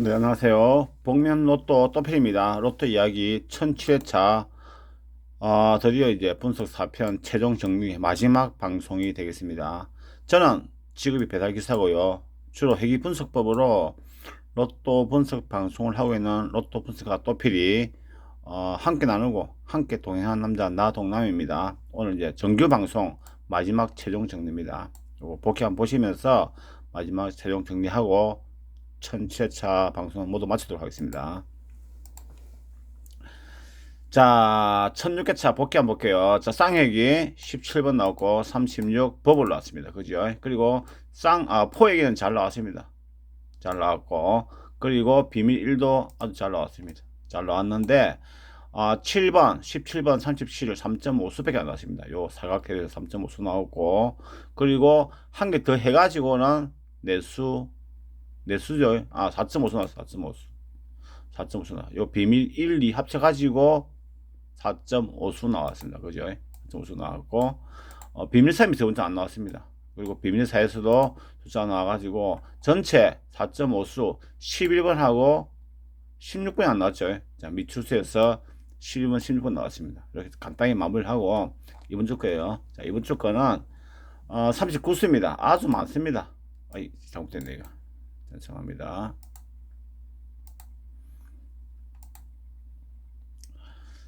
네, 안녕하세요. 복면 로또 또필입니다. 로또 이야기 1007회차, 어, 드디어 이제 분석 4편 최종 정리 마지막 방송이 되겠습니다. 저는 직업이 배달기사고요. 주로 회기 분석법으로 로또 분석 방송을 하고 있는 로또 분석가 또필이 어, 함께 나누고 함께 동행하는 남자 나동남입니다. 오늘 이제 정규 방송 마지막 최종 정리입니다. 요거 복귀 한번 보시면서 마지막 최종 정리하고 1007회차 방송 모두 마치도록 하겠습니다. 자, 1006회차 복귀 한번 볼게요. 자, 쌍핵이 17번 나왔고, 36 버블 나왔습니다. 그죠? 그리고 쌍, 아, 포획이는 잘 나왔습니다. 잘 나왔고, 그리고 비밀 1도 아주 잘 나왔습니다. 잘 나왔는데, 아, 7번, 17번, 37, 3.5수밖에 안 나왔습니다. 요 사각형에서 3.5수 나왔고, 그리고 한 개 더 해가지고는 내수 내수죠. 아, 4.5수 나왔어. 4.5수. 4.5수 나. 요 비밀 1, 2 합쳐 가지고 4.5수 나왔습니다. 그죠? 4.5수 나왔고, 어, 비밀 3이 세 번째 안 나왔습니다. 그리고 비밀 4에서도 숫자 나와 가지고, 전체 4.5수 11번하고 16번이 안 나왔죠. 자, 미추수에서 11번, 16번 나왔습니다. 이렇게 간단히 마무리하고, 이번 주 거예요. 자, 이번 주 거는, 어, 39수입니다. 아주 많습니다. 아이, 잘못됐네, 이거. 죄송합니다.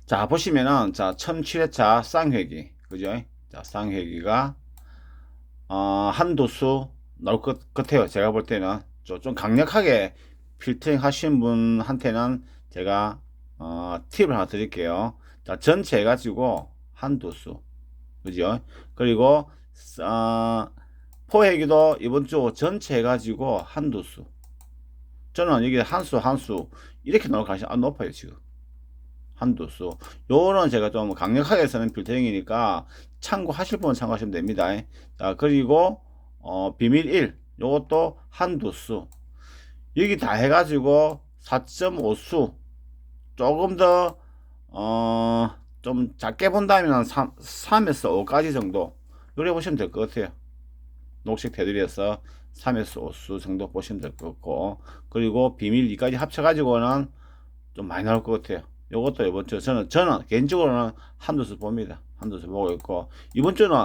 자, 보시면은, 자, 1007회차 쌍회기. 그죠? 자, 쌍회기가, 어, 한도수 나올 것 같아요. 제가 볼 때는. 좀, 좀 강력하게 필터링 하신 분한테는 제가, 어, 팁을 하나 드릴게요. 자, 전체 해가지고 한도수. 그죠? 그리고, 어, 포획기도 이번 주 전체 해가지고 한두 수. 저는 여기 한 수, 한 수, 이렇게 나올 가능성이 안 높아요, 지금. 한두 수. 요거는 제가 좀 강력하게 쓰는 필터링이니까 참고하실 분은 참고하시면 됩니다. 자, 그리고, 어, 비밀 1. 요것도 한두 수. 여기 다 해가지고 4.5수. 조금 더, 어, 좀 작게 본다면 3, 3에서 5까지 정도. 요래 보시면 될 것 같아요. 녹색 테두리에서 3에서 5수 정도 보시면 될 것 같고 그리고 비밀 2까지 합쳐가지고는 좀 많이 나올 것 같아요. 요것도 이번 주 저는 저는 개인적으로는 한두 수 봅니다. 한두 수 보고 있고 이번 주는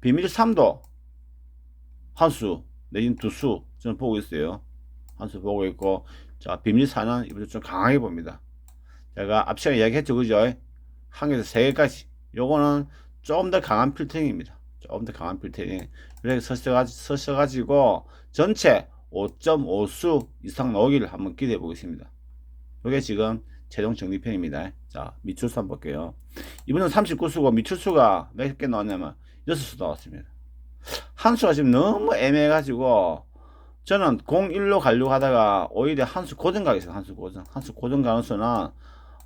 비밀 3도 한 수 내지는 두 수 저는 보고 있어요. 한 수 보고 있고 자 비밀 4는 이번 주 좀 강하게 봅니다. 제가 앞 시간에 이야기했죠 그죠? 한 개에서 세 개까지. 요거는 조금 더 강한 필터링입니다 조금 더 강한 필터링 이렇게 서셔가지고 전체 5.5수 이상 나오기를 한번 기대해 보겠습니다. 이게 지금 최종 정리편입니다. 자, 미출수 한번 볼게요. 이번엔 39수고 미출수가 몇 개 나왔냐면 6수 나왔습니다. 한 수가 지금 너무 애매해가지고 저는 01로 가려고 하다가 오히려 한 수 고정 가겠습니다. 한수 고정. 한 수 고정 가는 수는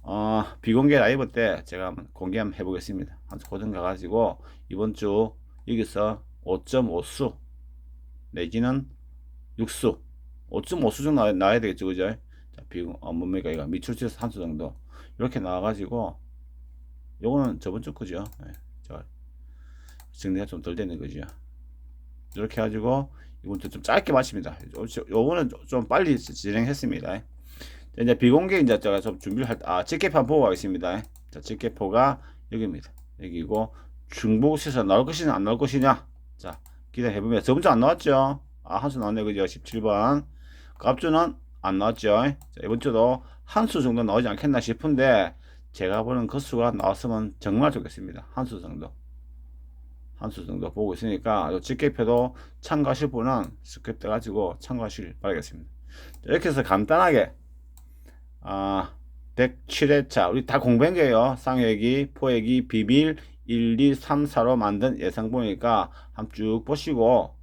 어, 비공개 라이브 때 제가 한번 공개 한번 해보겠습니다. 한 수 고정 가가지고 이번 주 여기서 5.5수 내지는 6수 5.5수 정도 나와, 나와야 되겠죠 그죠 자, 비공 어, 뭡니까 이거 미출치에서 한수 정도. 이렇게 나와가지고 요거는 저번 주 거죠. 네, 저 정리가 좀 덜 되는 거죠 이렇게 해가지고 주좀 짧게 마칩니다. 요거는 좀 빨리 진행했습니다. 자, 이제 비공개 이제 제가 좀 준비를 할, 아, 한번 보고 가겠습니다. 자, 집계표가 여기입니다. 여기고, 중복시에서 나올 것이냐, 안 나올 것이냐. 자, 기대해보면, 저번 주 안 나왔죠? 아, 한 수 나왔네, 그죠? 17번. 그 앞주는 안 나왔죠? 자, 이번 주도 한 수 정도 나오지 않겠나 싶은데, 제가 보는 그 수가 나왔으면 정말 좋겠습니다. 한 수 정도. 한 수 정도 보고 있으니까, 요 집계표도 참고하실 분은 스크립트 가지고 참고하실 바라겠습니다. 자, 이렇게 해서 간단하게, 아, 107회차. 우리 다 공부한 거예요. 쌍회기, 포회기, 비밀, 1, 2, 3, 4로 만든 예상 보니까 한번 쭉 보시고,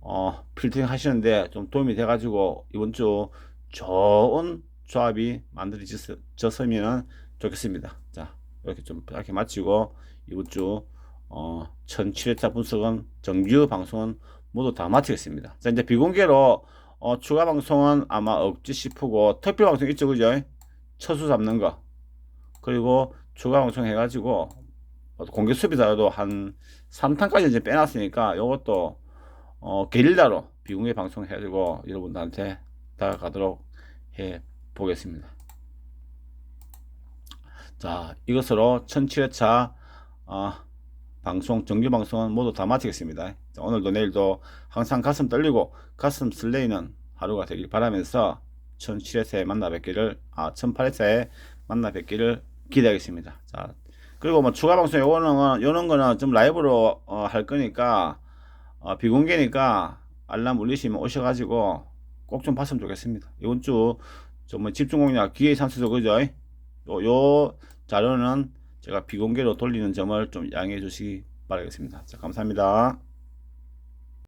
어, 필터링 하시는데 좀 도움이 돼가지고 이번 주 좋은 조합이 만들어졌으면 좋겠습니다. 자, 이렇게 좀 이렇게 마치고 이번 주, 어, 1007회차 분석은 정규 방송은 모두 다 마치겠습니다. 자, 이제 비공개로 어, 추가 방송은 아마 없지 싶고, 특별 방송 있죠, 그죠? 처수 잡는 거. 그리고 추가 방송 해가지고, 공개 수비자라도 한 3탄까지 이제 빼놨으니까, 요것도, 어, 게릴라로 비공개 방송 해가지고, 여러분들한테 다가가도록 해 보겠습니다. 자, 이것으로 17회차 어, 방송 정규 방송은 모두 다 마치겠습니다. 자, 오늘도 내일도 항상 가슴 떨리고 가슴 설레이는 하루가 되길 바라면서 17회차에 만나 뵙기를 아 18회차에 만나 뵙기를 기대하겠습니다. 자, 그리고 뭐 추가 방송 요거는 요런 거는 좀 라이브로 어, 할 거니까 어, 비공개니까 알람 울리시면 오셔가지고 꼭 좀 봤으면 좋겠습니다. 이번 주좀뭐 집중 공략 기회 삼수도 그죠? 요, 요 자료는 제가 비공개로 돌리는 점을 좀 양해해 주시기 바라겠습니다. 자, 감사합니다.